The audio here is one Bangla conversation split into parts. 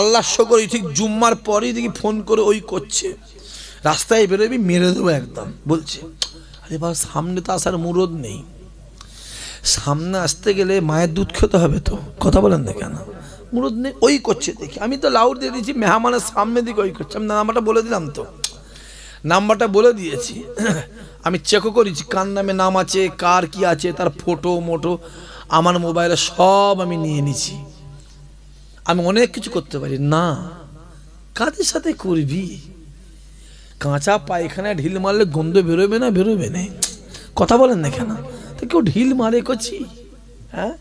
আল্লাহ শকর ঠিক জুম্মার পরেই দেখি ফোন করে ওই করছে। রাস্তায় বেরোবি, মেরে দেবো একদম, বলছে। আরে বা সামনে তো আসার মুরদ নেই। সামনে আসতে গেলে মায়ের দুধ খেতে হবে তো, কথা বলেন না কেন? মুরদ নেই, ওই করছে দেখি। আমি তো লাউড দিয়ে দিয়েছি, মেহমানের সামনে দিকে ওই করছে। আমি নাম্বারটা বলে দিলাম তো। নাম্বারটা বলে দিয়েছি। আমি চেকও করেছি, কার নামে নাম আছে, কার কি আছে, তার ফটো মোটো আমার মোবাইলে সব আমি নিয়ে নিছি আমি অনেক কিছু করতে পারি। না। কাদের সাথে করবি? কাঁচা পায়খানায় ঢিল মারলে গন্ধ বেরোবে না বেরোবে না? কথা বলেন না কেন? তো কেউ ঢিল মারে করছি হ্যাঁ?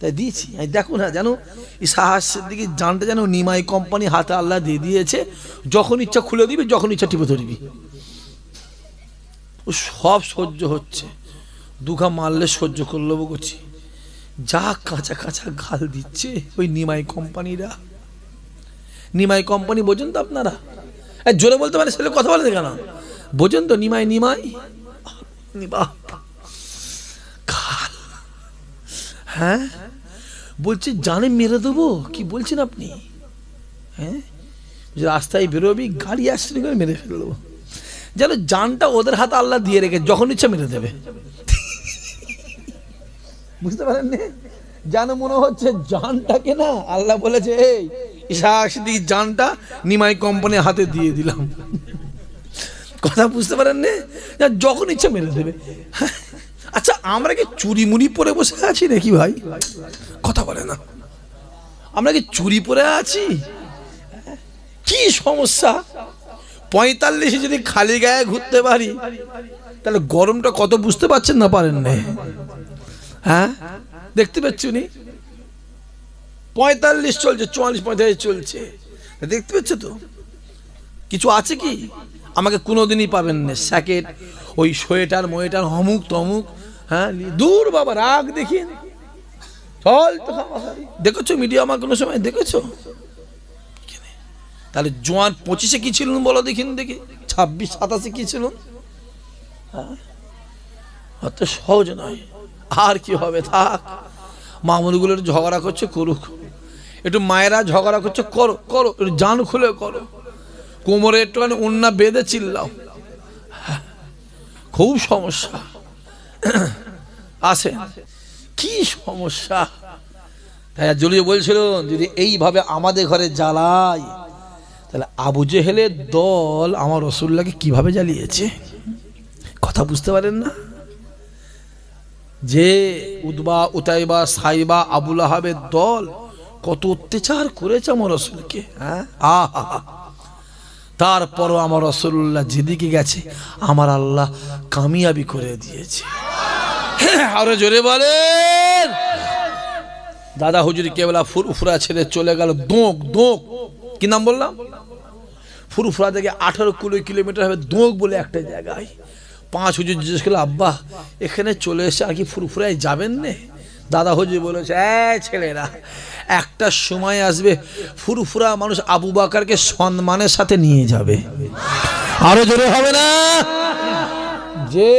তাই দিয়েছি। দেখো না, জানো, এই সাহসের দিকে জানতে জানো, নিমাই কোম্পানি হাতে আল্লাহ দিয়ে দিয়েছে, যখন ইচ্ছা খুলে দিবি, যখন ইচ্ছা টিপে ধরবি। ও সব সহ্য হচ্ছে। দুঘা মারলে সহ্য করল করছি যা কাঁচা কাঁচা গাল দিচ্ছে ওই নিমাই কোম্পানিরা। নিমাই কোম্পানি, বোঝেন তো আপনারা? জোরে বলতে পারে ছেলে কথা বলে কেন? বোঝেন তো নিমাই নিমাই? হ্যাঁ? বলছে, জানে মেরে দেবো? কি বলছেন আপনি? হ্যাঁ? রাস্তায় বেরোবি, গাড়ি অ্যাক্সিডেন্ট করে মেরে ফেলে দেবো। যেন জানটা ওদের হাতে আল্লাহ দিয়ে রেখে, যখন ইচ্ছা মেরে দেবে। বুঝতে পারেন যেন মনে হচ্ছে জানটাকে না আল্লাহ বলেছে এই ইসাদি জানটা নিমাই কোম্পানির হাতে দিয়ে দিলাম। কথা বুঝতে পারেন না, যখন ইচ্ছা মেরে দেবে। আচ্ছা আমরা কি চুরি মুড়ি পরে বসে আছি নাকি ভাই? কথা বলে না। আমরা কি চুরি পরে আছি? কি সমস্যা? পঁয়তাল্লিশে যদি খালি গায়ে ঘুরতে পারি তাহলে গরমটা কত বুঝতে পারছেন না পারেন না হ্যাঁ? দেখতে পাচ্ছি পঁয়তাল্লিশ চলছে, চুয়াল্লিশ পঁয়তাল্লিশ চলছে। দেখতে পাচ্ছ তো? কিছু আছে কি? আমাকে কোনোদিনই পাবেন না। স্যাকেট, ওই সোয়েটার, মোয়েটার হমুক তমুক হ্যাঁ? দূর বাবা, রাগ দেখিন চল তো। দেখেছ মিডিয়া আমার কোনো সময়? দেখেছ? তাহলে জোয়ান পঁচিশে কি ছিলেন বলো দেখিন দেখি। ছাব্বিশ, সাতাশে কি ছিলেন? হ্যাঁ? অত সহজ নয়। আর কি হবে থাক। মামুলগুলো একটু ঝগড়া করছে, করুক। একটু মায়েরা ঝগড়া করছে, করো করো জান খুলে করো। কোমরে একটুখানি উন্না বেঁধে চিল্লাও। খুব সমস্যা। আছে কি সমস্যা? তাই জলিয়ে বলছিল, যদি এইভাবে আমাদের ঘরে জ্বালায়, তাহলে আবু জেহেলের দল আমার রসুল্লাহকে কীভাবে জ্বালিয়েছে? কথা বুঝতে পারেন না? যে উদবা উতাইবা, সাইবা, আবুল আহাবের দল কত অত্যাচার করেছে আমার রসুলকে হ্যাঁ? আহা! তারপরও আমার রসুল্লাহ যেদিকে গেছে, আমার আল্লাহ কামিয়াবি করে দিয়েছে। আরও জোরে বলেন। দাদা হুজুরি কেবলা ফুরফুরা ছেড়ে চলে গেল, দোঁক দোঁক। কি নাম বললাম? ফুরফুরা থেকে আঠারো কুড়ি কিলোমিটার হবে দোঁক বলে একটা জায়গায়। পাঁচ হুজুর জিজ্ঞেস করল, আব্বা, এখানে চলে এসে আর কি ফুরফুরায় যাবেন নে? দাদা হুজুর বলেছে এই ছেলেরা, একটা সময় আসবে, ফুরফুরা মানুষ আবু বাকারকে সম্মানের সাথে নিয়ে যাবে। আরও জোরে হবে না? যে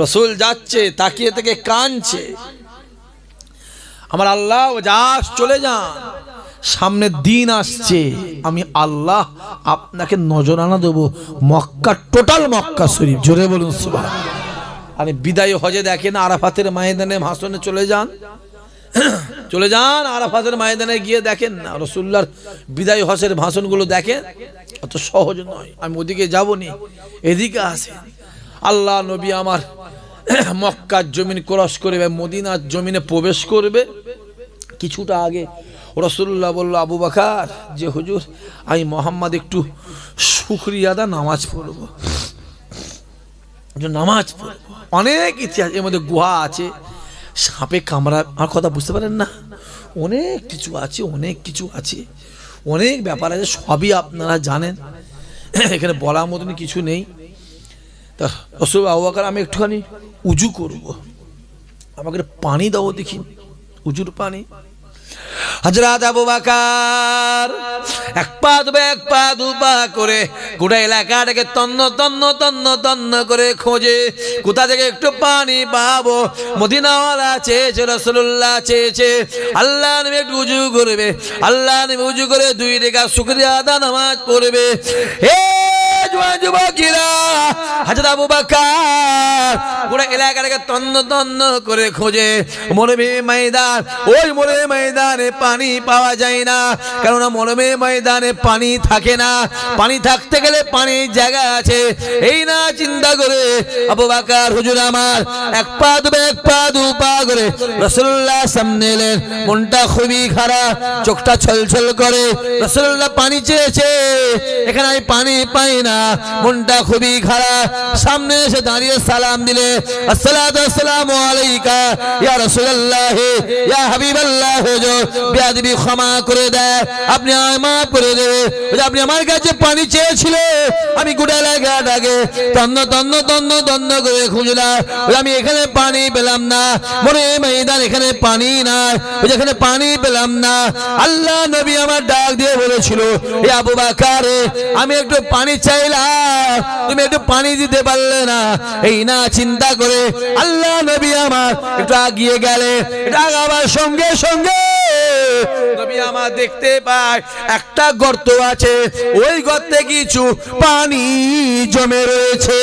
রসুল যাচ্ছে, তাকিয়ে থেকে কানছে আমার আল্লাহ যাস, চলে যান। সামনে দিন আসছে। আমি আল্লাহ আপনাকে নজরানা দেবো। মক্কা টোটাল মক্কা শরীফ। জোরে বলুন সুবাহ আরে বিদায় হজে দেখেন আরাফাতের ময়দানে ভাষণে চলে যান। চলে যান আরাফাতের ময়দানে গিয়ে দেখেন না রসুল্লার বিদায় হজের ভাষণগুলো দেখেন। অত সহজ নয়, আমি ওদিকে যাবনি, এদিকে আসে। আল্লাহ নবী আমার মক্কার জমিন ক্রস করবে, মদিনার জমিনে প্রবেশ করবে। কিছুটা আগে রসুল্লাহ বলল, আবু বাকার, যে হুজুর, আমি মোহাম্মদ একটু শুক্রিয়াদা নামাজ পড়ব। নামাজ পড়ব। অনেক ইতিহাস, এর মধ্যে গুহা আছে, সাপে কামড়া, আমার কথা বুঝতে পারেন না? অনেক কিছু আছে, অনেক কিছু আছে, অনেক ব্যাপার আছে, সবই আপনারা জানেন। এখানে বলার মতন কিছু নেই। তা রসুল আবু বাকার, আমি একটুখানি উজু করব। আমাকে পানি দাও দেখি। উজুর পানি। হজরত আবু বাকার, এক পা দুবে, এক পা দু পা করে গোটা এলাকাটাকে তন্ন তন্ন তন্ন তন্ন করে খোঁজে। কোথা থেকে একটু পানি পাবো? মদিনাওয়ালা চেয়েছে রসুল্লাহ চেয়েছে। আল্লাহ নেমে একটু উজু করবে। আল্লাহ নেমে উজু করে দুই রেখা শুক্রিয়া আদা নামাজ পড়বে। হে খোঁজে। মরমে ময়দান ময়দানে পানি পাওয়া যায় না, কেননা মরমে ময়দানে পানি থাকে না। পানি থাকতে গেলে পানির জায়গা আছে। এই না চিন্তা করে, আবু বাকার, হুজুর আমার, এক পা দুবে এক পা দু পা করে রসুল্লাহ সামনে এলেন। মনটা খুবই খারাপ, চোখটা ছলছল করে। রসুল্লাহ পানি চেয়েছে, এখানে আমি পানি পাই না। মনটা খুবই খারাপ। সামনে এসে দাঁড়িয়ে সালাম দিলে আসসালামু আলাইকা, ইয়া রাসূলুল্লাহ, ইয়া হাবিবাল্লাহ ক্ষমা করে দেয় আপনি আমায় করে দেবে আপনি আমার কাছে পানি চেয়েছিলে আমি তন্ন তন্ন তন্ন তন্ন করে আমি এখানে পানি পেলাম না, মনে ময়দান এখানে পানি নাই। যেখানে পানি পেলাম না। আল্লাহ নবী আমার ডাক দিয়ে বলেছিল, এ আবু বাকারে, আমি একটু পানি চাইলাম তুমি একটু পানি দিতে পারলে না। এই না, চিন্তা করে। আল্লাহ নবী আমার একটু আগিয়ে গেলে। সঙ্গে সঙ্গে। দেখতে একটা গর্ত আছে। ওই গর্তে কিছু পানি জমে রয়েছে।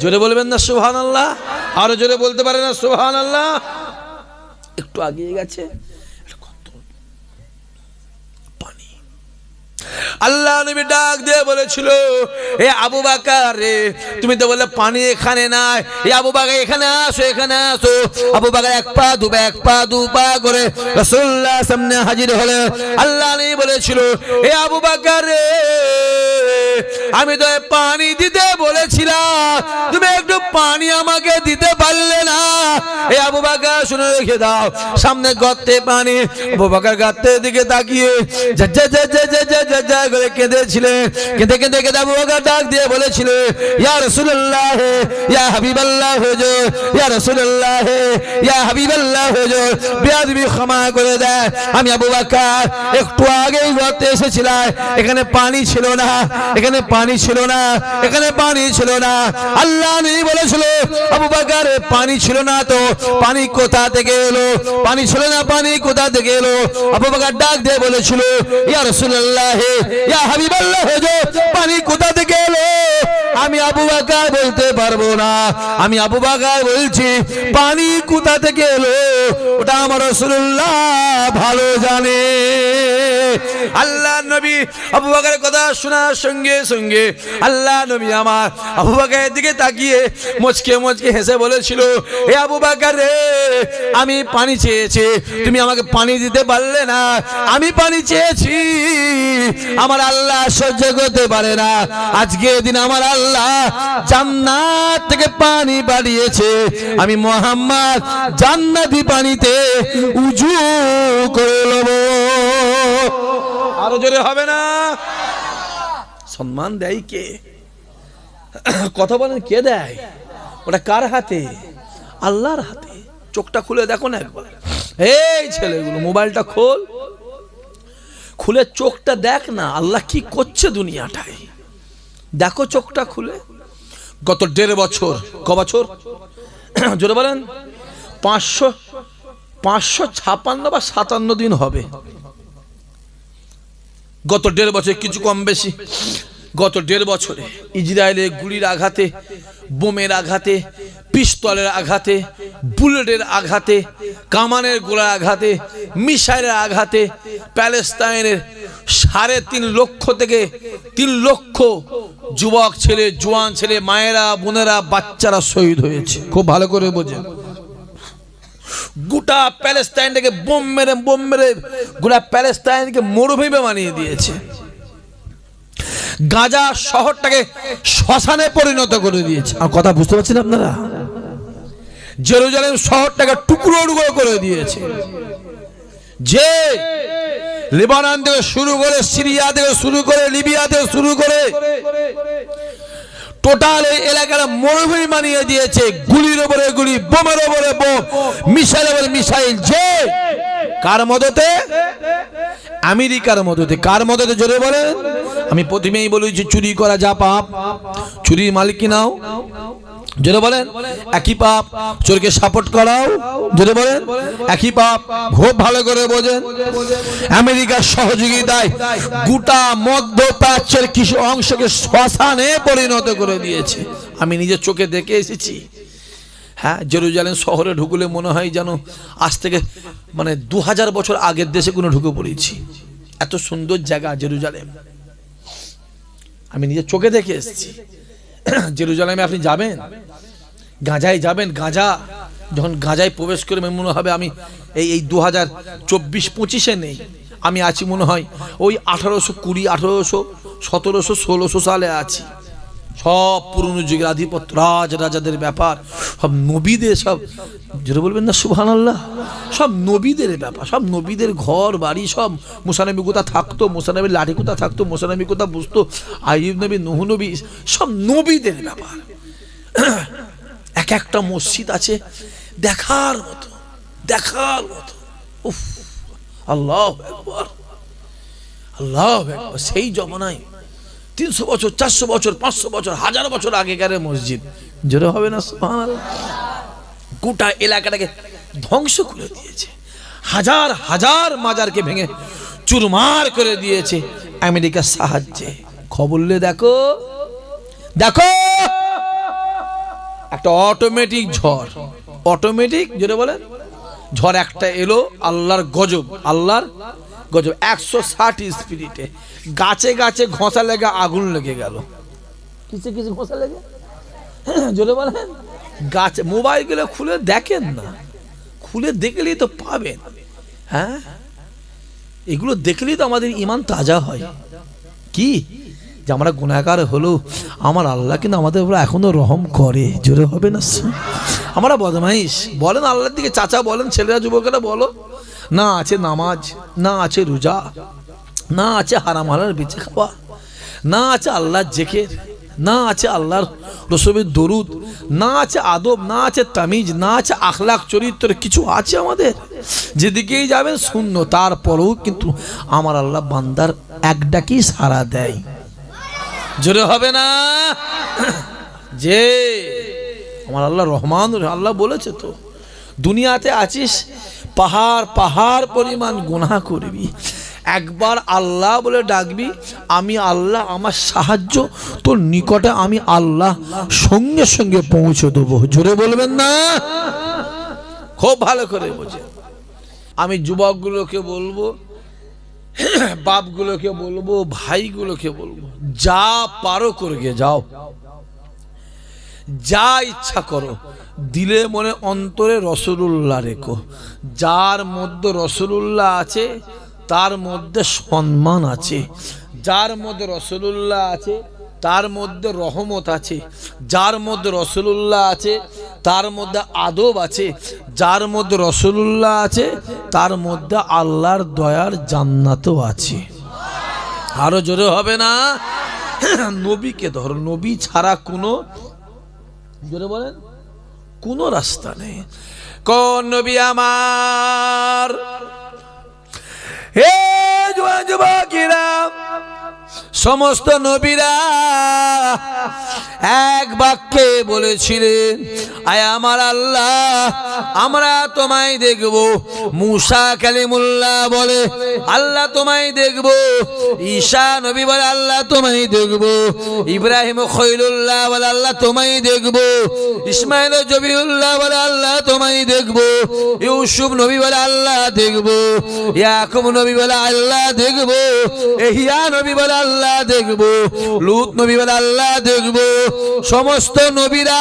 জোরে বলবেন না সুহান আল্লাহ আরও জোরে বলতে পারে না সুহান আল্লাহ একটু আগিয়ে গেছে একটা গর্ত। পানি আল্লাহ নবী ডাক দিয়ে বলেছিল, এ আবু বাকার তুমি তো বলে পানি এখানে নাই। এ আবু বাকা এখানে আসো এখানে আসো। আবু বাকার এক পা দু এক পা দু পা করে রসুল্লাহ সামনে হাজির হলে। আল্লাহ নবী বলেছিল, এ আবু বাকার আমি তো পানি দিতে বলেছিলাম। তুমি একটু পানি আমাকে দিতে পারলে না। এ আবু বাকার, শুনে রেখে দাও, সামনে গর্তে পানি। আবু বাকার গর্তের দিকে তাকিয়ে যা যা যা যা যা কেঁদেছিলেন কেঁদে কেঁদে কেঁদে আবু বাকার ডাক দিয়ে বলেছিল, ইয়া ইয়া হাবিবাল্লাহ ইয়া ইয়া হাবিবাল্লাহ বেয়াদবি ক্ষমা করে আমি আবু বাকার একটু আগেই গর্তে এসেছিলাম। এখানে পানি ছিল না, এখানে পানি ছিল না, এখানে পানি ছিল না। আল্লাহ নেই বলেছিল আবু বাকার পানি ছিল না তো, পানি কোথা থেকে এলো? পানি ছিল না, পানি কোথা থেকে এলো? আবু বাকার ডাক দিয়ে বলেছিল, ইয়া রাসূলুল্লাহ ইয়া হাবিবাল্লাহ হুজুর পানি কোথা থেকে এলো? আমি আবু বাকার বলতে পারব না। আমি আবু বাকার বলছি, পানি কোথা থেকে এলো? ওটা আমার রাসূলুল্লাহ ভালো জানে। আল্লাহ নবী আবু বাকারের কথা শোনার সঙ্গে সঙ্গে আল্লাহ নবী আমার আবু বাকারের দিকে তাকিয়ে মুচকে মুচকে হেসে বলেছিল হে আবু বাকার রে, আমি পানি চেয়েছি। তুমি আমাকে পানি দিতে পারলে না। আমি পানি চেয়েছি। আমার আল্লাহ সহ্য করতে পারে না। আজকে দিন আমার আল্লাহ জান্নাত থেকে পানি বাড়িয়েছে। আমি মোহাম্মদ জান্নাতি পানিতে উজু করে নেব। আরও জোরে হবে না? সম্মান দেয় কে? কথা বলেন, কে দেয়? ওটা কার হাতে? আল্লাহর হাতে। চোখটা খুলে দেখো না একবার। এই ছেলেগুলো, মোবাইলটা খোল। খুলে চোখটা দেখ না, আল্লাহ কি করছে দুনিয়াটায়? দেখো চোখটা খুলে। গত দেড় বছর, ক বছর? জোরে বলেন। পাঁচশো পাঁচশো ছাপান্ন বা সাতান্ন দিন হবে। গত দেড় বছর কিছু কম বেশি। গত দেড় বছরে ইসরায়েলে গুলির আঘাতে, বোমের আঘাতে, পিস্তলের আঘাতে, বুলেটের আঘাতে, কামানের গোলার আঘাতে, মিসাইলের আঘাতে প্যালেস্তাইনের সাড়ে তিন লক্ষ থেকে তিন লক্ষ যুবক ছেলে জোয়ান ছেলে মায়েরা বোনেরা বাচ্চারা শহীদ হয়েছে। খুব ভালো করে বোঝেন। গোটা প্যালেস্তাইনটাকে বোম মেরে বোম মেরে গোটা প্যালেস্তাইনকে মরুভূমি বানিয়ে দিয়েছে। গাজা শহরটাকে শ্মশানে পরিণত করে দিয়েছে। আর কথা বুঝতে পারছেন আপনারা? জেরুজালেম শহরটাকে টুকরো টুকরো করে দিয়েছে। যে লেবানন থেকে শুরু করে, সিরিয়া থেকে শুরু করে, লিবিয়া থেকে শুরু করে, টোটাল এই এলাকাটা মরুভূমি বানিয়ে দিয়েছে। গুলির ওপরে গুলি, বোমের ওপরে বোম, মিসাইল ওপরে মিসাইল। যে কার মদতে? আমেরিকার মদতে। কার মদতে জোরে বলেন? আমি প্রথমেই বলি যে চুরি করা যা পাপ। চুরির মালিক কি নাও? জোরে বলেন, একই পাপ, চোরকে সাপোর্ট করাও, জোরে বলেন, একই পাপ, খুব ভালো করে বোঝেন। আমেরিকার সহযোগিতায় গোটা মধ্যপ্রাচ্যের কিছু অংশকে শ্মশানে পরিণত করে দিয়েছে। আমি নিজের চোখে দেখে এসেছি। হ্যাঁ জেরুজালেম শহরে ঢুকলে মনে হয় যেন আজ থেকে মানে দু হাজার বছর আগের দেশে কোনো ঢুকে পড়েছি। এত সুন্দর জায়গা জেরুজালেম। আমি নিজের চোখে দেখে এসেছি। জেরুজালেমে আপনি যাবেন? গাঁজায় যাবেন, গাঁজা। যখন গাঁজায় প্রবেশ করে মনে হবে আমি এই এই দু হাজার চব্বিশ পঁচিশে নেই। আমি আছি মনে হয় ওই আঠারোশো কুড়ি, আঠারোশো সতেরোশো ষোলোশো সালে আছি। সব পুরনো যুগের আধিপত্য রাজ রাজাদের ব্যাপার, সব নবীদের সব যেটা বলবেন না সুহান আল্লাহ সব নবীদের ব্যাপার, সব নবীদের ঘর, বাড়ি, সব মুসানবী কোথা থাকতো, মুসানবীর লাঠি কোথা থাকতো, মুসানবী কোথা বুঝতো আইব নবী, নহু নবী, সব নবীদের ব্যাপার। এক একটা মসজিদ আছে দেখার মতো দেখার মতো। উফ, আল্লাহ আল্লাহ সেই জমানায় তিনশো বছর, চারশো বছর, পাঁচশো বছর, হাজার বছর আগেকার মসজিদ। জোরে হবে না? গোটা এলাকাটাকে ধ্বংস করে দিয়েছে। হাজার হাজার মাজারকে ভেঙে চুরমার করে দিয়েছে আমেরিকার সাহায্যে। খবর দেখো দেখো। একটা অটোমেটিক ঝড়। অটোমেটিক যেটা বলেন ঝড় একটা এলো, আল্লাহর গজব আল্লাহর গজব। একশো ষাট স্পিরিটে। গাছে গাছে ঘষা লেগে আগুন লেগে গেল। কিসে কিছু ঘষা লেগে? জোরে বলেন গাছে, মোবাইলগুলো খুলে দেখেন না। খুলে দেখলেই তো পাবেন। হ্যাঁ? এগুলো দেখলেই তো আমাদের ইমান তাজা হয়। কি? যে আমরা গুণাগার হলো, আমার আল্লাহ কিন্তু আমাদের উপর এখনও রহম করে। জোরে হবে না? আমরা বদমাইশ। বলেন আল্লাহর দিকে, চাচা বলেন, ছেলেরা, যুবকেরা বলো। না আছে নামাজ, না আছে রোজা, না আছে হারাম হালার বেঁচে খাওয়া, না আছে আল্লাহর জেকের, না আছে আল্লাহর রসবের দরুদ, না আছে আদব, না আছে তামিজ, না আছে আখলাখ, চরিত্র, কিছু আছে আমাদের? যেদিকেই যাবেন শূন্য, তারপরেও কিন্তু আমার আল্লাহ বান্দার এক ডাকেই সারা দেয়। জোরে হবে না। যে আমার আল্লাহ রহমান, আল্লাহ বলেছে তো, দুনিয়াতে আছিস, পাহাড় পাহাড় পরিমাণ গুনাহ করবি। একবার আল্লাহ বলে ডাকবি, আমি আল্লাহ, আমার সাহায্য, তোর নিকটে আমি আল্লাহ সঙ্গে সঙ্গে পৌঁছে দেবো। জোরে বলবেন না? খুব ভালো করে বোঝে আমি যুবকগুলোকে বলব বাপগুলোকে বলব, ভাইগুলোকে বলব, যা পারো করে গিয়ে যাও। যা ইচ্ছা করো, দিলে মনে অন্তরে রসুল্লাহ রেখো। যার মধ্যে রসুল্লাহ আছে, তার মধ্যে সম্মান আছে। যার মধ্যে রসুল্লাহ আছে তার মধ্যে রহমত আছে, যার মধ্যে রসুল্লাহ আছে, তার মধ্যে আদব আছে, যার মধ্যে রসুল্লাহ আছে, তার মধ্যে আল্লাহর দয়ার জান্নাতও আছে। আরও জোরে হবে না? নবীকে ধরো, নবী ছাড়া কোনো, জোরে বলেন, কোনো রাস্তা নেই। কোন নবী আমার? হে যুবকেরা সমস্ত নবীরা এক বাক্যে বলেছিলেন, আয় আমার আল্লাহ, আমরা তোমায় দেখব। মুসা কালিমুল্লাহ বলে, আল্লাহ তোমায় দেখব। ঈশা নবী বলে, আল্লাহ তোমায় দেখব। ইব্রাহিম খৈলুল্লাহ বলে, আল্লাহ তোমায় দেখব। ইসমাইল জবিউল্লাহ বলে, আল্লাহ তোমায় দেখব। ইউসুফ নবী বলে, আল্লাহ দেখব। ইয়াকুব নবী বলে, আল্লাহ দেখব। এহিয়া নবী বলে, আল্লাহ দেখব লুত নবী বলে আল্লাহ দেখব সমস্ত নবীরা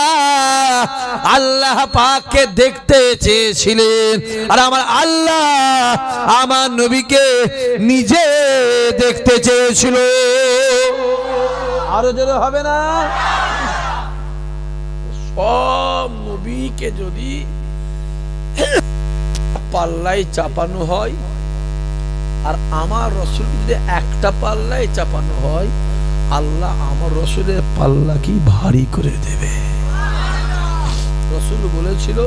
আল্লাহ পাককে দেখতে চেয়েছিলেন। আর আমার আল্লাহ আমার নবীকে নিজে দেখতে চেয়েছিল। আরও জোরে হবে না? সব নবীকে যদি পাল্লায় চাপানো হয় আর আমার রসুল যদি একটা পাল্লায় চাপানো হয়, আল্লাহ আমার রসুলের পাল্লা কি ভারী করে দেবে। রসুল বলেছিল,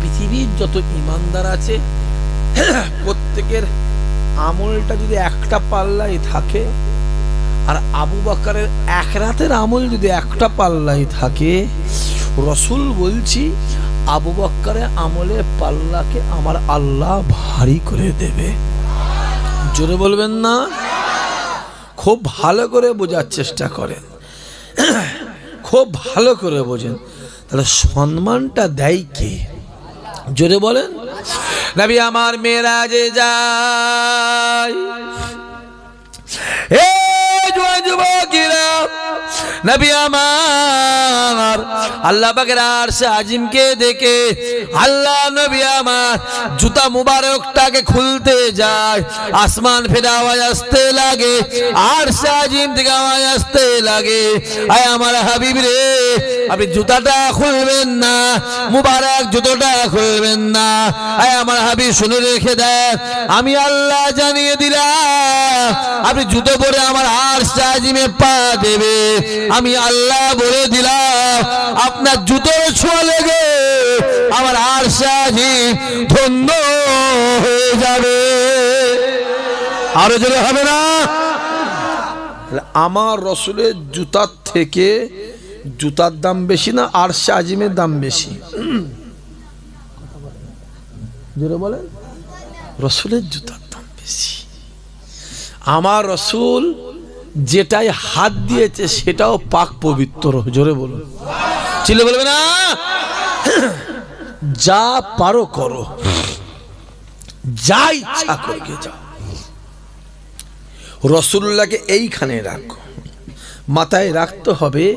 পৃথিবীর যত ইমানদার আছে, প্রত্যেকের আমলটা যদি একটা পাল্লাই থাকে, আর আবু বাকারের এক রাতের আমল যদি একটা পাল্লাই থাকে, রসুল বলছি, আবু বাক্কারের আমলের পাল্লাকে আমার আল্লাহ ভারী করে দেবে। জোরে বলবেন না? খুব ভালো করে বোঝার চেষ্টা করেন। খুব ভালো করে বোঝেন। তাহলে সম্মানটা দেয় কে? জোরে বলেন। নবী আমার মেয়েরাজে যায়। যুবকিরা নবী আমার, আল্লাহ পাকের আরশে আজিমকে দেখে আল্লাহ নবী আমার, জুতা মুবারকটাকে খুলতে যায়, আসমান ফেরা আওয়াজ আসতে লাগে, আরশে আজিম থেকে আওয়াজ আসতে লাগে। আয় আমার হাবিব রে, আপনি জুতাটা খুলবেন না, মুবারক জুতোটা খুলবেন না। আয় আমার হাবিব, শুনে রেখে দেন, আমি আল্লাহ জানিয়ে দিলাম, আপনি জুতো পরে আমার আর সাজিমে পা দেবে। আমি আল্লাহ বলে দিলাম, আপনার জুতোর ছোঁয়া লেগে আমার আর ধন্য হয়ে যাবে। আরও জোরে হবে না? আমার রসুলের জুতার থেকে জুতার দাম বেশি না আর আজিমের দাম বেশি? বলেন। রসুলের জুতার দাম বেশি। আমার রসুল যেটাই হাত দিয়েছে সেটাও পাক পবিত্র। জোরে বলুন। চিলে বলবে না? যা পারো করো। যা ইচ্ছা করে যাও। রসুল্লাহকে এইখানে রাখো। মাথায় রাখতে হবে,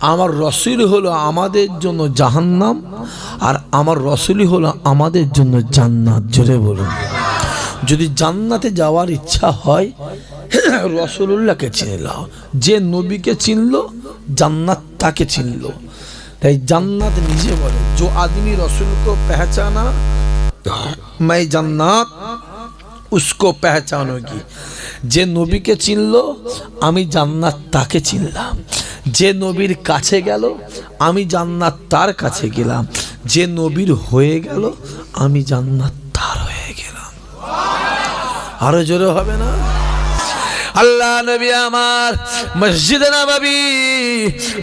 আমার রসুল হলো আমাদের জন্য জাহান্নাম, আর আমার রসুলই হলো আমাদের জন্য জান্নাত। জোরে বলুন। যদি জান্নাতে যাওয়ার ইচ্ছা হয় রসুল্লাহকে চিনল। যে নবীকে চিনল, জান্নাত তাকে চিনল। তাই জান্নাত নিজে বলে, যে আদমি রসুলকে পেহচানা, মাই জান্নাত, উসকো পেহচানোগি। যে নবীকে চিনল, আমি জান্নাত তাকে চিনলাম। যে নবীর কাছে গেল, আমি জান্নাত তার কাছে গেলাম। যে নবীর হয়ে গেল, আমি জান্নাত তার হয়ে গেলাম। আরও জোরে হবে না? আল্লাহ নবী আমার, মসজিদ নবাবি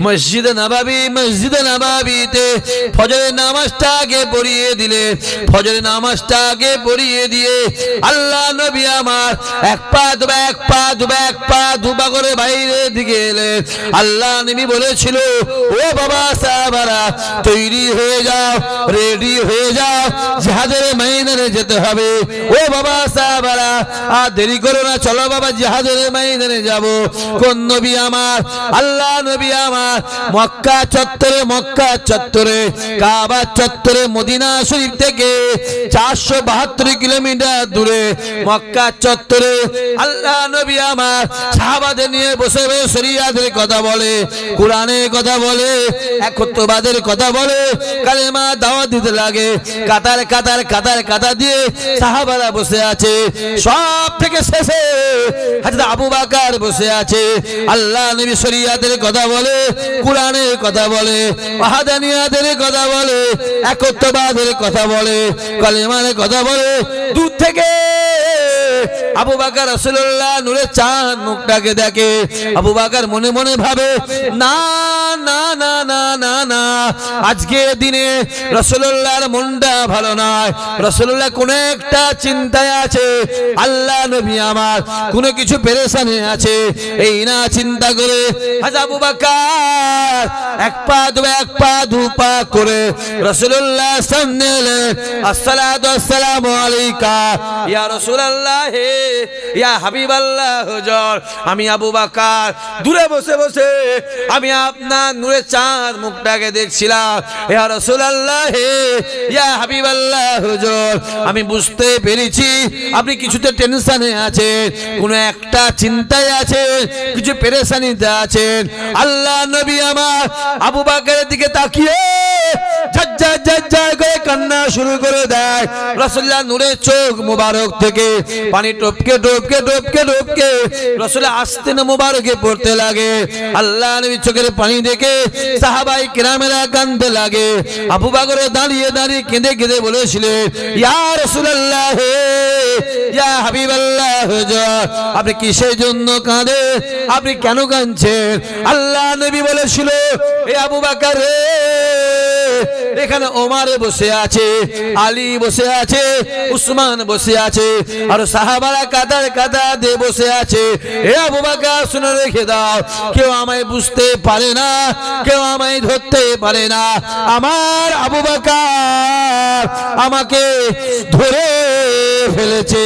মসজিদ নবাবি, মসজিদ নবাবিতে ফজরের নামাজটা আগে পড়িয়ে দিলে, ফজরের নামাজটা আগে পড়িয়ে দিয়ে আল্লাহ নবী আমার এক পা দুবা, এক পা দুবা, এক পা দুবা করে বাইরে দিকে এলে, আল্লাহ নবী বলেছিল, ও বাবা সাহাবারা, তৈরি হয়ে যাও, রেডি হয়ে যাও জাহাজের মাইনারে যেতে হবে। ও বাবা সাহাবারা, আর দেরি করো না, চলো বাবা জাহাজের ময়দানে যাব। কোন নবী আমার? আল্লাহ নবী আমার। মক্কা চত্বরে মক্কা চত্বরে, কাবা চত্বরে, মদিনা শরীফ থেকে চারশো বাহাত্তর কিলোমিটার দূরে মক্কা চত্বরে আল্লাহ নবী আমার সাহাবাদের নিয়ে বসে বসে শরিয়াদের কথা বলে, কোরআনের কথা বলে একত্ববাদের কথা বলে, কালেমা দাওয়াত দিতে লাগে, কাতার কাতার কাতার কাতার দিয়ে সাহাবারা বসে আছে। সব থেকে শেষে হাজরত আবু বাকার বসে আছে। আল্লাহ নবী শরিয়াতের কথা বলে, কোরআনের কথা বলে মাহাদানিয়াদের কথা বলে, একত্ববাদের কথা বলে, কালেমার কথা বলে। দূর থেকে আবু বাকার রসুল্লাহ নূরের চাঁদ মুখটাকে দেখে, আবু বাকার মনে মনে ভাবে, না আজকে দিনে রসুল্লাহর মনটা ভালো নয়। রসুল্লাহ কোন একটা চিন্তায় আছে, আল্লাহ নবী আমার কোনো কিছু পেরেশানে আছে। এই না চিন্তা করে আজ আবু বাকার এক পা দু এক পা দু পা করে রসুল্লাহ সামনে এলেন আসসালাতু আসসালামু আলাইকা। ইয়া রাসূলুল্লাহ হে, ইয়া হাবিবাল্লাহ, হুজুর, আমি আবু বাকার। দূরে বসে বসে আমি আপনার নূরে চাঁদ মুখটাকে আমি বুঝতে পেরেছি আপনি কিছুতে টেনশনে আছেন, কোনো একটা চিন্তায় আছেন, কিছু পেরেশানিতে আছেন। আল্লাহ নবী আমার আবু বাকারের দিকে তাকিয়ে কান্না শুরু করে দেয়। চোখ থেকে পানি না মোবারকে পড়তে লাগে। আল্লাহ নবী চোখের পানি দেখে সাহাবাই কেরামেরা কান্দতে লাগে। আবু বাগর দাঁড়িয়ে দাঁড়িয়ে কেঁদে কেঁদে বলেছিলেন ইয়ার সুরাল্লাহ আপনি কিসের জন্য কাঁদে আপনি কেন কাঁদছেন? আল্লাহ নবী বলেছিল, এ আবু বাকারে এখানে ওমারে বসে আছে, আলী বসে আছে, উসমান বসে আছে, আর সাহাবারা কাদার কাতার দিয়ে বসে আছে। এ আবু বাকার শুনে রেখে দাও, কেউ আমায় বুঝতে পারে না, কেউ আমায় ধরতে পারে না। আমার আবু বাকার আমাকে ধরে ফেলেছে।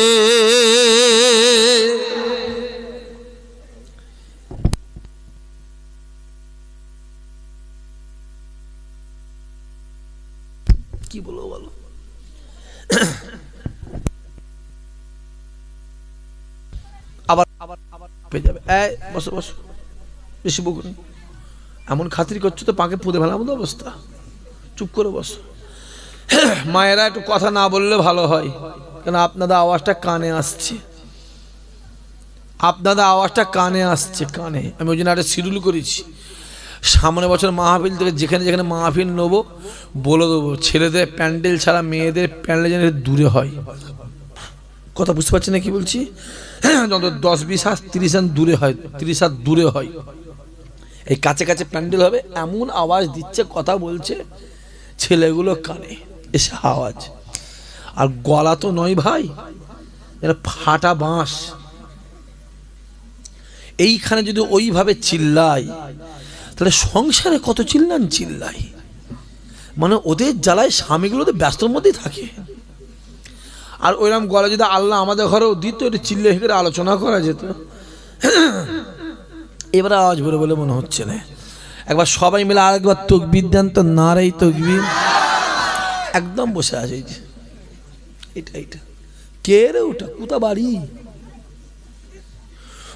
কি বলব বলো? আবার আবার আবার পেয়ে যাবে। বসো বসো। বেশি বকুন এমন খাতির করছ তো পাকে পুঁতে ফেলার মতো অবস্থা। চুপ করে বসো। মায়েরা একটু কথা না বললে ভালো হয়, কেন আপনাদের আওয়াজটা কানে আসছে। আপনাদের আওয়াজটা কানে আসছে, কানে। আমি ওই জন্য একটা শিডিউল করেছি। সামনে বছর মাহফিল থেকে যেখানে যেখানে মাহফিল নেব, বলে দেবো, ছেলেদের প্যান্ডেল ছাড়া মেয়েদের প্যান্ডেল যেন দূরে হয়। কথা বুঝতে পারছি না কি বলছি? যত দশ, বিশ হাত তিরিশ হাত দূরে হয়, তিরিশ হাত দূরে হয়। এই কাছে কাছে প্যান্ডেল হবে, এমন আওয়াজ দিচ্ছে, কথা বলছে, ছেলেগুলো কানে এসে আওয়াজ। আর গলা তো নয় ভাই এটা ফাটা বাঁশ। এইখানে যদি ওইভাবে চিল্লাই তাহলে সংসারে কত চিল্লান চিল্লাই? মানে ওদের জ্বালায় স্বামীগুলো তো ব্যস্তর মধ্যেই থাকে। আর ওইরকম গলা যদি আল্লাহ আমাদের ঘরেও দিত, একটু চিল্লে করে আলোচনা করা যেত। এবার আওয়াজ বেরো বলে মনে হচ্ছে না। একবার সবাই মিলে আরেকবার তকবির দেন তো নারাই তকবির। একদম বসে আছে এটা এটা। কে রে ওটা? কোথা বাড়ি?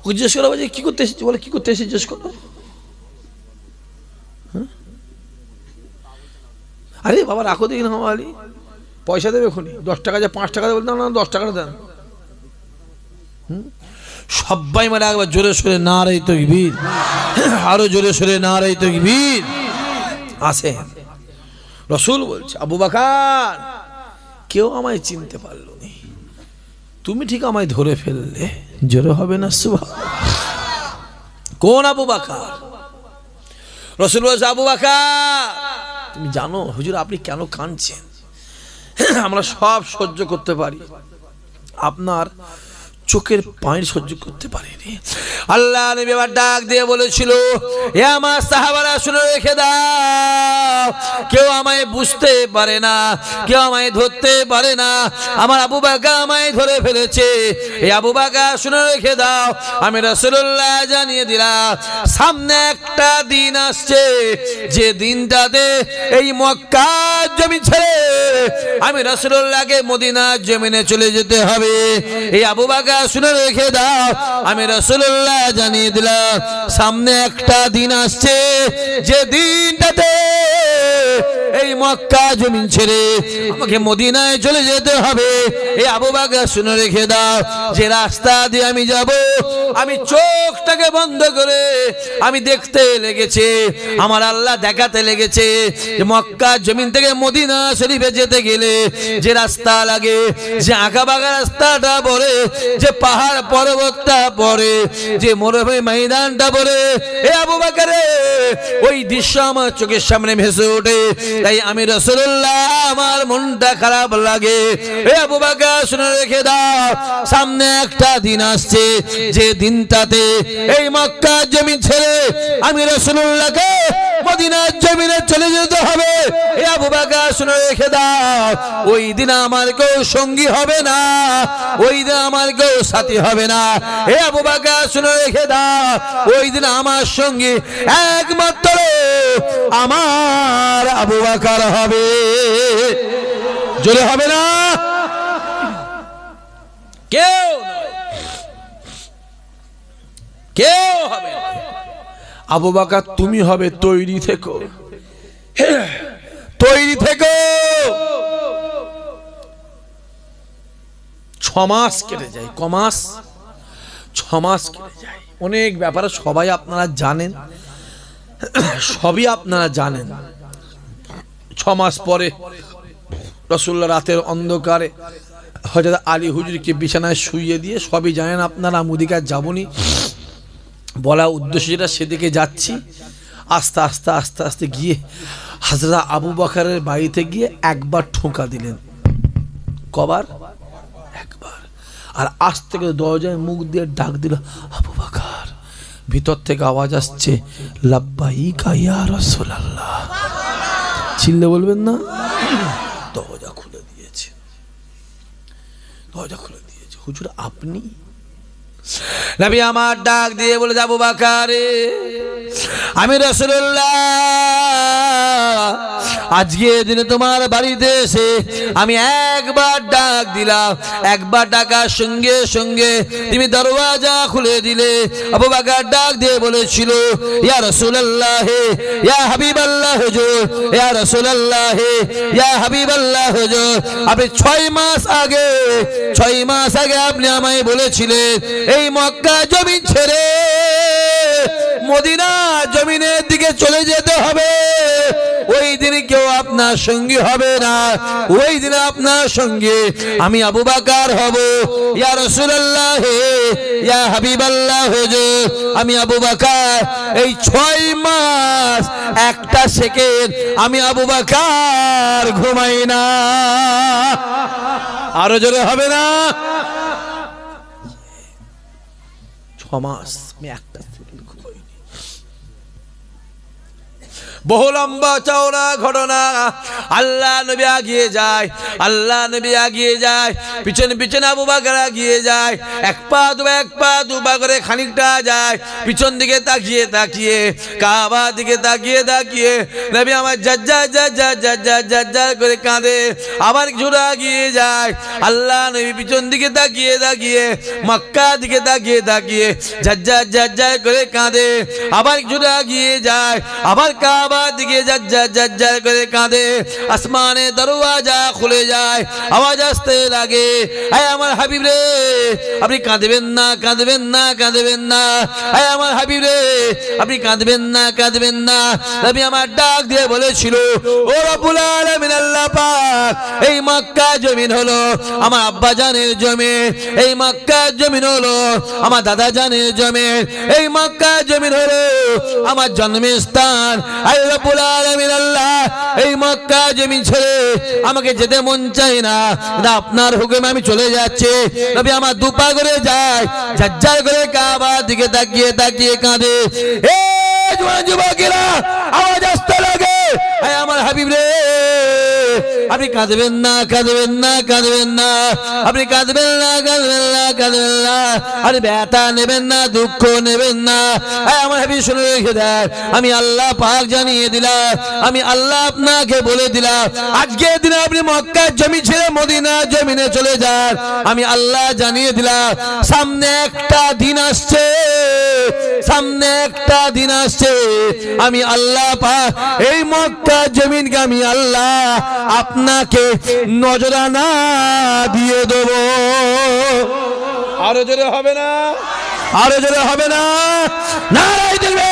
জিজ্ঞেস করা যে কি করতে এসেছি বলে, কি করতে এসেছি জিজ্ঞেস করো আরে বাবা, রাখো দেখি না আলি। পয়সা দেবে এখনই দশ টাকা যা পাঁচ টাকা দেবে না দশ টাকা দেন? সবাই মানে একবার জোরে সোরে না রে তো তকবীর। আরও জোরে সোরে না রে তো তকবীর। আসে রসুল বলছে, আবু বাকার, কেউ আমায় চিনতে পারল নি। তুমি ঠিক আমায় ধরে ফেললে, জোরে হবে না সুভা কোন আবু বাকার? রসুল বলছে, আবু বাকার তুমি জানো হুজুর আপনি কেন কাঁদছেন? আমরা সব সহ্য করতে পারি। আপনার চোখের পায়ের সহ্য করতে পারিনি। আল্লাহ নবী আবার ডাক দিয়ে বলেছিল, এ আমার সাহাবারা, শুনে রেখে দাও। কেউ আমায় বুঝতে পারে না, কেউ আমায় ধরতে পারে না। আমার আবু বাকা আমায় ধরে ফেলেছে। এই আবু বাকা, শুনে রেখে দাও। আমি রসুল্লাহ জানিয়ে দিলাম, সামনে একটা দিন আসছে। যে দিনটাতে এই মক্কা জমি ছেড়ে আমি রসুল্লাহকে মদিনার জমিনে চলে যেতে হবে। এই আবু বাকা শুনে রেখে দাও। আমি রসুল্লাহ জানিয়ে দিলাম সামনে একটা দিন আসছে। যে দিনটাতে এই মক্কা জমিন ছেড়ে আমাকে মদিনায় চলে যেতে হবে। এই আবু বাকা শুনে রেখে দাও, যে রাস্তা দিয়ে আমি যাব, আমি চোখটাকে বন্ধ করে আমি দেখতে লেগেছে। আমার আল্লাহ দেখাতে লেগেছে যে মক্কা জমিন থেকে মদিনা শরীফে যেতে গেলে যে রাস্তা লাগে, যে আঁকা বাঁকা রাস্তাটা পড়ে, যে পাহাড় পর্বতটা পড়ে, যে মরুভূমি ময়দানটা পড়ে। এ আবু বাকারে ওই দৃশ্য আমার চোখের সামনে ভেসে ওঠে। তাই আমি রসুল্লাহ আমার মনটা খারাপ লাগে। শুনে রেখে দাও, সামনে একটা দিন আসছে, যে দিনটাতে এই মক্কা জমি ছেড়ে আমি রসুল্লাহকে মদিনার জমিনে চলে যেতে হবে। এ আবু বাকা শুনে রেখে দাও, ওই দিন আমার কেউ সঙ্গী হবে না, ওই দিন আমার কেউ সাথী হবে না। এ আবু বাকা শুনে রেখে দাও, ওই দিন আমার সঙ্গী একমাত্র আমার আবু বাকার হবে। জোরে হবে না? কেউ কেউ হবে না। আবু বাকার, তুমি হবে তৈরি থেকো। তৈরি থেকো। ছ মাস কেটে যায়, ক মাস? ছ মাস কেটে যায়। অনেক ব্যাপারে সবাই আপনারা জানেন। সবই আপনারা জানেন। ছ মাস পরে রসুল্লা রাতের অন্ধকারে হজরত আলী হুজুরকে বিছানায় শুইয়ে দিয়ে সবই জানেন, আপনারা মুদিকার যাবনি। বলা উদ্দেশ্য যেটা, সেদিকে যাচ্ছি। আস্তে আস্তে আস্তে আস্তে গিয়ে হাজরা আবু বাকারের বাড়িতে গিয়ে একবার ঠোঁকা দিলেন। কবার? একবার। আর আস্তে করে দরজায় মুখ দিয়ে ডাক দিল, আবু বাকার, ভিতর থেকে আওয়াজ আসছে লাব্বাই কাইয়া রসুলাল্লাহ। চিল্লে বলবেন না? দরজা খুলে দিয়েছে। দরজা খুলে দিয়েছে। হুজুর, আপনি নবী আমার ডাক দিয়ে বলে যাব বাকারে আমি রসুল্লাহ আজকে দিনে তোমার বাড়িতে এসে আমি একবার ডাক দিলাম। একবার ডাকার সঙ্গে সঙ্গে তুমি দরওয়াজা খুলে দিলে। আবু বাকার ডাক দিয়ে বলেছিল, ইয়া রসুল্লাহ হে ইয়া হাবিব আল্লাহ হুজুর, ইয়া রসুল্লাহ হে ইয়া হাবিব আল্লাহ হুজুর। আপনি ছয় মাস আগে, ছয় মাস আগে আপনি আমায় বলেছিলেন, এই মক্কা জমিন ছেড়ে মদিনা জমিনের দিকে চলে যেতে হবে। ওই দিন কেউ আপনার সঙ্গী হবে না। ওই দিন আপনার সঙ্গে আমি আবু বাকার হব। ইয়া রাসূলুল্লাহ হে ইয়া হাবিবাল্লাহ হুজুর, আমি আবু বাকার। এই ছয় মাস, একটা সেকেন্ড আমি আবু বাকার ঘুমাই না। আরও জোরে হবে না? ছ মাস একটা সেকেন্ড ঘুমাইনি বহু লম্বা চওড়া ঘটনা আল্লাহ নবী আগিয়ে যায় আল্লাহ নবী আগিয়ে যায় পিছনে পিছনে আবু বাকর আগিয়ে যায় এক পা দু এক পা দু করে খানিকটা যায় পিছন দিকে তাকিয়ে তাকিয়ে কাবা দিকে তাকিয়ে তাকিয়ে নবী আমার জাজ্জা জাজ্জা জাজ্জা জাজ্জা করে কাঁদে আবার কিছুটা আগিয়ে যায় আল্লাহ নবী পিছন দিকে তাকিয়ে তাকিয়ে মক্কা দিকে তাকিয়ে তাকিয়ে জাজ্জা জাজ্জা করে কাঁদে আবার কিছুটা আগিয়ে যায় আবার কাবার দিকে করে কাঁদে। আসমানে দরওয়াজা খুলে যায়, আওয়াজ আসতে লাগে। আয় আমার হাবিব রে, আপনি কাঁদবেন না কাঁদবেন না কাঁদবেন না। আমার হাবিব রে, আপনি কাঁদবেন না কাঁদবেন না। আমার ডাক দিয়ে বলেছিল, ও আল্লাহ পাক, এই মক্কা জমিন হলো আমার আব্বা জানের জমি। এই মক্কা জমিন হলো আমার দাদা জানের জমি। এই মক্কা জমিন হলো আমার জন্মস্থান। আয় আপনার হুকুমে আমি চলে যাচ্ছি। নবী আমার দুপা করে যায় ঝাজ্জার করে কাবার দিকে তাকিয়ে তাকিয়ে কাঁদে। এ জোয়ান যুবকেরা আওয়াজ আসতে লাগে। আমার হাবিব রে আপনি কাঁদবেন না কাঁদবেন না কাঁদবেন না। আপনি কাঁদবেন না কাঁদবেন না কাঁদবেন না। আপনি ব্যথা নেবেন না, দুঃখ নেবেন না। আমার হাবিব, শুনে রেখে দেন। আমি আল্লাহ পাক জানিয়ে দিলাম। আমি আল্লাহ আপনাকে বলে দিলাম। আজকে দিনে আপনি মক্কার জমি ছেড়ে মদিনা জমিনে চলে যান। আমি আল্লাহ জানিয়ে দিলাম, সামনে একটা দিন আসছে। সামনে একটা দিন আসছে। আমি আল্লাহ পাক এই মক্কা জমিনকে আমি আল্লাহ আপনাকে নজরানা দিয়ে দেব। আরও জোরে হবে না? আরও জোরে হবে না? নারাই দেবে